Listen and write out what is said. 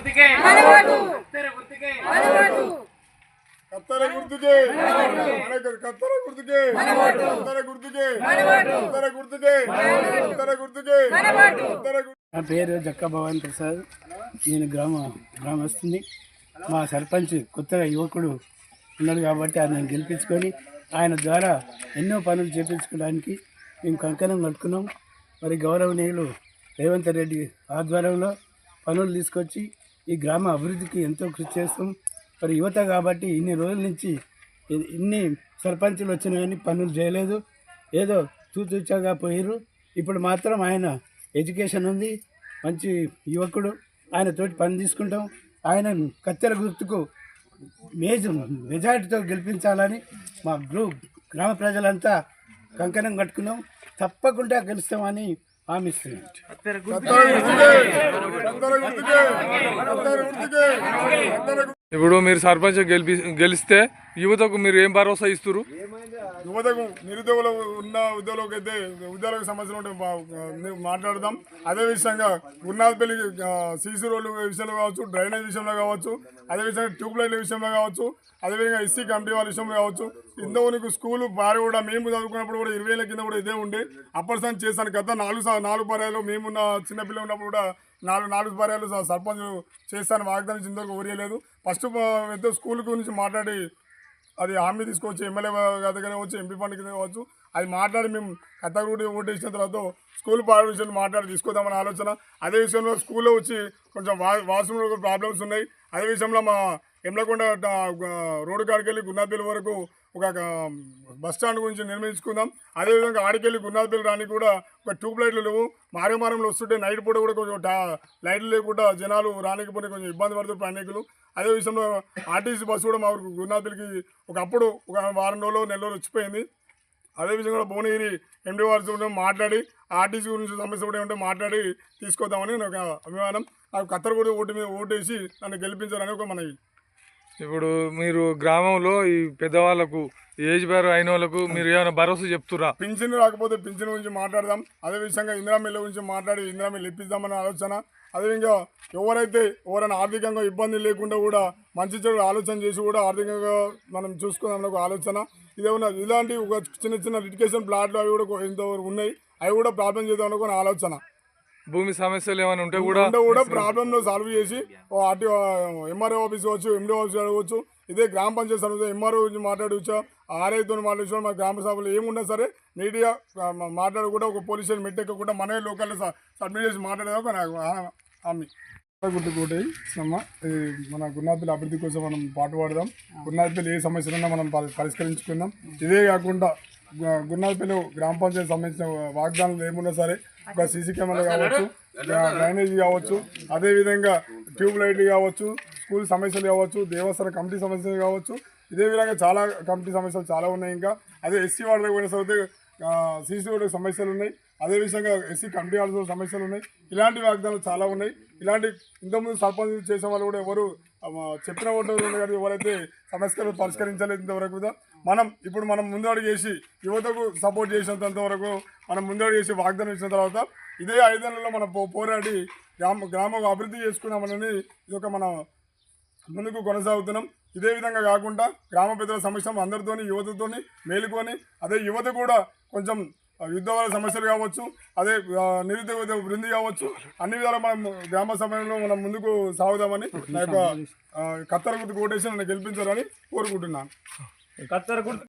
గుర్తుకే. కత్తెర గుర్తుకే. కత్తెర గుర్తుకే. మనకు కత్తెర గుర్తుకే. కత్తెర గుర్తుకే. కత్తెర గుర్తుకే. కత్తెర గుర్తుకే. కత్తెర గుర్తుకే నా పేరు జక్క భవాన్ ప్రసాద్. నేను గ్రామ గ్రామస్తుని. మా సర్పంచ్ కొత్తగా యువకుడు ఉన్నాడు కాబట్టి ఆయన గెలిపించుకొని ఆయన ద్వారా ఎన్నో పనులు చేపించుకోవడానికి మేము కంకణం కట్టుకున్నాం. మరి గౌరవనీయులు రేవంత్ రెడ్డి ఆధ్వర్యంలో పనులు తీసుకొచ్చి ఈ గ్రామ అభివృద్ధికి ఎంతో కృషి చేస్తాం. మరి యువత కాబట్టి ఇన్ని రోజుల నుంచి ఇన్ని సర్పంచులు వచ్చినా కానీ పనులు చేయలేదు. ఏదో చూచూచాగా పోయారు ఇప్పుడు మాత్రం ఆయన ఎడ్యుకేషన్ ఉంది. మంచి యువకుడు. ఆయన తోటి పని తీసుకుంటాం. ఆయన కత్తెర గుర్తుకు మేజ్ మెజారిటీతో గెలిపించాలని మా గ్రూప్ గ్రామ ప్రజలంతా కంకణం కట్టుకున్నాం. తప్పకుండా గెలుస్తామని హామీస్తున్నాం కత్తెర గుర్తుకే కత్తెర గుర్తుకే కత్తెర గుర్తుకే కత్తెర గుర్తుకే ఇప్పుడు మీరు సర్పంచ్ గెలిపి గెలిస్తే యువతకు మీరు ఏం భరోసా ఇస్తారు యువతకు నిరుద్యోగులు ఉన్న ఉద్యోగులకు అయితే ఉద్యోగులకు సమస్యలు ఉంటే మేము మాట్లాడదాం. అదే విషయంగా సీసీ రోడ్లు విషయంలో కావచ్చు డ్రైనేజ్ విషయంలో కావచ్చు అదే విధంగా ట్యూబ్ లైట్ల విషయంలో కావచ్చు అదేవిధంగా ఎస్సీ కమిటీ వాళ్ళ విషయంలో కావచ్చు. ఇంతవరకు స్కూల్ బారి కూడా మేము చదువుకున్నప్పుడు కూడా ఇరవై ఏళ్ళ కింద కూడా ఇదే ఉండే. అప్పటి చేశాను గత నాలుగు నాలుగు పర్యాలు మేమున్న చిన్నపిల్లలు ఉన్నప్పుడు కూడా నాలుగు నాలుగు భార్యలు స- సర్పంచ్ చేస్తాను. వాగ్దానం ఇంతవరకు ఊరియలేదు ఫస్ట్ పెద్ద స్కూల్ గురించి మాట్లాడి అది హామీ తీసుకొచ్చి ఎమ్మెల్యే దగ్గర వచ్చి ఎంపీ ఫండ్ కింద కావచ్చు అది మాట్లాడి మేము కత్తగూడి ఓటు ఇచ్చిన తర్వాత స్కూల్ పాడు విషయంలో మాట్లాడి తీసుకుందామని ఆలోచన. అదే విషయంలో స్కూల్లో వచ్చి కొంచెం వా వాష్రూమ్లో ప్రాబ్లమ్స్ ఉన్నాయి. అదే విషయంలో మా ఎమ్లకొండ రోడ్డు కాడికి వెళ్ళి గున్నాపల్లి వరకు ఒక బస్ స్టాండ్ గురించి నిర్మించుకుందాం. అదేవిధంగా ఆడికెళ్ళి గున్నాపల్లి రానికి కూడా ఒక ట్యూబ్ లైట్లు లేవు. మారేమారంలో వస్తుంటే నైట్ పూట కూడా కొంచెం టా- లైట్లు లేకుండా జనాలు రానికి కొంచెం ఇబ్బంది పడుతున్నారు ప్రయాణికులు. అదే విషయంలో ఆర్టీసీ బస్సు కూడా మా ఊరికి గున్నాపల్లికి ఒకప్పుడు ఒక వారం రోజులు నెల రోజులు వచ్చిపోయింది. అదే విధంగా భువనగిరి ఎండి వారితో మాట్లాడి ఆర్టీసీ గురించి సమస్య కూడా ఉంటే మాట్లాడి తీసుకొద్దామని ఒక అభిమానం. నాకు కత్తెర కూడా ఓటు మీద ఓటేసి నన్ను గెలిపించాలని ఒక మనవి. ఇప్పుడు మీరు గ్రామంలో ఈ పెద్దవాళ్ళకు ఏజ్ బేర్ అయిన వాళ్ళకు మీరు ఏమైనా భరోసా చెప్తురా పింఛన్ రాకపోతే పింఛన్ గురించి మాట్లాడదాం. అదే విధంగా ఇందిరా మిల్ల గురించి మాట్లాడి ఇందిరా మిల్ ఇప్పిద్దామని ఆలోచన. అదేవిధంగా ఎవరైతే ఎవరైనా ఆర్థికంగా ఇబ్బంది లేకుండా కూడా మంచి చెడు ఆలోచన చేసి కూడా ఆర్థికంగా మనం చూసుకుందాం ఒక ఆలోచన. ఇదేమన్నా ఇలాంటి ఒక చిన్న చిన్న లిటికేషన్ ప్లాట్లు అవి కూడా ఇంతవరకు ఉన్నాయి? అవి కూడా ప్రాబ్లం చేద్దాం అనుకున్న ఆలోచన. భూమి సమస్యలు ఏమైనా ఉంటే కూడా ఉంటే కూడా ప్రాబ్లమ్ సాల్వ్ చేసి ఆర్టీ ఎంఆర్ఓ ఆఫీస్ కావచ్చు ఎండిఓ ఆఫీస్ అడగవచ్చు ఇదే గ్రామ పంచాయతీ సర్వీస్ ఎంఆర్ఓ గురించి మాట్లాడవచ్చు ఆర్ఐతో మాట్లాడచ్చు మా గ్రామ సభలో ఏమున్నా సరే నీట్గా మాట్లాడకుండా ఒక పోలీస్ స్టేషన్ మెట్టెక్కకుండా మనమే లోకల్ సబ్మిట్ చేసి మాట్లాడేదా నాకు హామీ. గుర్తుకోటి అమ్మ సమ్మ మన గురునాథపల్లి అభివృద్ధి కోసం మనం పాటు పాడదాం. గురునాథపల్లి ఏ సమస్యలున్నా మనం పరిష్కరించుకుందాం. ఇదే కాకుండా గున్నాలపల్లి గ్రామ పంచాయతీ సంబంధించిన వాగ్దానాలు ఏమున్నా సరే ఒక సీసీ కెమెరా కావచ్చు డ్రైనేజ్ కావచ్చు అదేవిధంగా ట్యూబ్ లైట్లు కావచ్చు స్కూల్ సమస్యలు కావచ్చు దేవస్థాన కమిటీ సమస్యలు కావచ్చు ఇదే విధంగా చాలా కమిటీ సమస్యలు చాలా ఉన్నాయి. ఇంకా అదే ఎస్సీ వాళ్ళకి పోయిన సరే సీసీ రోడ్డు సమస్యలు ఉన్నాయి. అదే విధంగా ఎస్సీ కమిటీ వాళ్ళతో సమస్యలు ఉన్నాయి. ఇలాంటి వాగ్దానాలు చాలా ఉన్నాయి. ఇలాంటి ఇంతకుముందు సర్పంచ్ చేసే వాళ్ళు కూడా ఎవరు చెప్పిన ఓటు కానీ ఎవరైతే సమస్యలు పరిష్కరించలేదు ఇంతవరకు కూడా. మనం ఇప్పుడు మనం ముందడుగు చేసి యువతకు సపోర్ట్ చేసినంత వరకు మనం ముందడుగు చేసి వాగ్దానం ఇచ్చిన తర్వాత ఇదే ఐదేళ్ళలో మనం పోరాడి గ్రామ గ్రామం అభివృద్ధి చేసుకున్నామని ఇది ఒక మన ముందుకు కొనసాగుతున్నాం. ఇదే విధంగా కాకుండా గ్రామ పెద్దల సమస్య అందరితోని యువతతోని మేలుకొని అదే యువత కూడా కొంచెం ఆ, సమస్యలు కావచ్చు అదే నిరుద్యోగ వృద్ధి కావచ్చు అన్ని విధాలు మనం గ్రామ సమయంలో మనం ముందుకు సాగుదామని నా యొక్క కత్తర కత్తెర గుర్తు కోటేషన్ నన్ను గెలిపించాలని కోరుకుంటున్నాను.